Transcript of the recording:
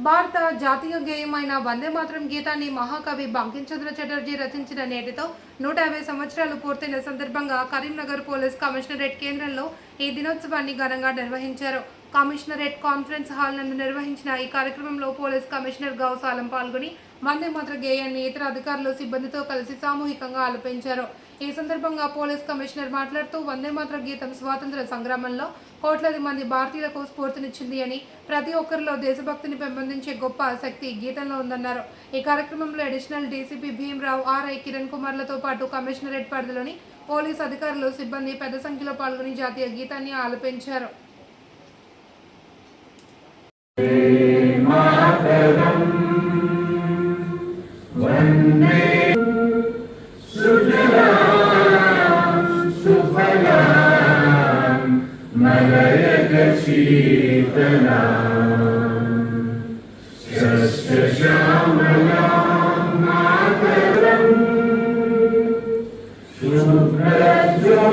భారత జాతీయ గేయమైన వందే మాత్రం గీతాన్ని మహాకవి బంకించంద్ర చటర్జీ రచించిన నేటితో నూట యాభై సంవత్సరాలు పూర్తయిన సందర్భంగా కరీంనగర్ పోలీస్ కమిషనరేట్ కేంద్రంలో ఈ దినోత్సవాన్ని ఘనంగా నిర్వహించారు. కమిషనరేట్ కాన్ఫరెన్స్ హాల్ నందు నిర్వహించిన ఈ కార్యక్రమంలో పోలీస్ కమిషనర్ గౌసాలం పాల్గొని వందే మాత్ర గేయాన్ని ఇతర అధికారులు సిబ్బందితో కలిసి సామూహికంగా ఆలపించారు. ఈ సందర్భంగా పోలీస్ కమిషనర్ మాట్లాడుతూ వందే మాత్ర గీతం స్వాతంత్ర సంగ్రామంలో కోట్లాది మంది భారతీయులకు స్ఫూర్తినిచ్చింది అని ప్రతి ఒక్కరిలో దేశభక్తిని పెంపొందించే గొప్ప శక్తి గీతంలో ఉందన్నారు. ఈ కార్యక్రమంలో additional DCP Bhimarao RI Kiran కుమార్లతో పాటు కమిషనరేట్ పరిధిలోని పోలీసు అధికారులు సిబ్బంది పెద్ద సంఖ్యలో పాల్గొని జాతీయ గీతాన్ని ఆలపించారు.